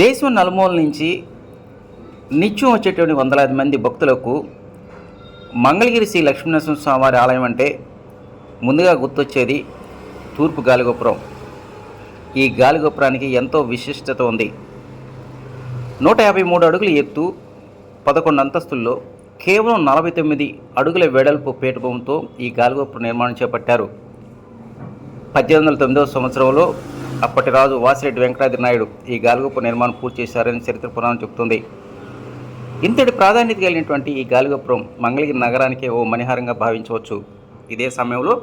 దేశం నలుమూల నుంచి నిత్యం వచ్చేటువంటి వందలాది మంది భక్తులకు మంగళగిరి శ్రీ లక్ష్మీనరసింహ స్వామివారి ఆలయం అంటే ముందుగా గుర్తొచ్చేది తూర్పు గాలిగోపురం. ఈ గాలిగోపురానికి ఎంతో విశిష్టత ఉంది. నూట యాభై మూడు అడుగుల ఎత్తు పదకొండు అంతస్తుల్లో కేవలం నలభై తొమ్మిది అడుగుల వెడల్పు పేటభూమితో ఈ గాలిగోపురం నిర్మాణం చేపట్టారు. పద్దెనిమిది వందల తొమ్మిదవ సంవత్సరంలో అప్పటి రాజు వాసిరెడ్డి వెంకటాద్రి నాయుడు ఈ గాలిగొప్ప నిర్మాణం పూర్తి చేశారని చరిత్ర పురాణం చెబుతుంది. ఇంతటి ప్రాధాన్యత కలిగినటువంటి ఈ గాలిగోపురం మంగళగిరి నగరానికే ఓ మణిహారంగా భావించవచ్చు. ఇదే సమయంలో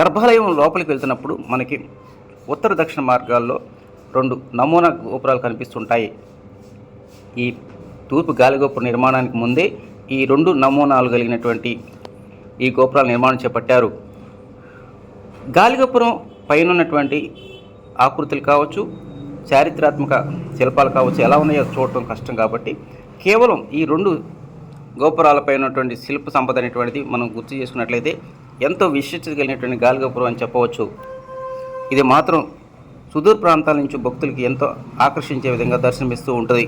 గర్భాలయం లోపలికి వెళ్తున్నప్పుడు మనకి ఉత్తర దక్షిణ మార్గాల్లో రెండు నమూనా గోపురాలు కనిపిస్తుంటాయి. ఈ తూర్పు గాలిగోపురం నిర్మాణానికి ముందే ఈ రెండు నమూనాలు కలిగినటువంటి ఈ గోపురాల నిర్మాణం చేపట్టారు. గాలిగోపురం పైన ఉన్నటువంటి ఆకృతులు కావచ్చు చారిత్రాత్మక శిల్పాలు కావచ్చు ఎలా ఉన్నాయో చూడటం కష్టం కాబట్టి కేవలం ఈ రెండు గోపురాలపై ఉన్నటువంటి శిల్ప సంపద అనేటువంటిది మనం గుర్తు చేసుకున్నట్లయితే ఎంతో విశిష్టత కలిగినటువంటి గాలిగోపురం అని చెప్పవచ్చు. ఇది మాత్రం సుదూర ప్రాంతాల నుంచి భక్తులకి ఎంతో ఆకర్షించే విధంగా దర్శనమిస్తూ ఉంటుంది.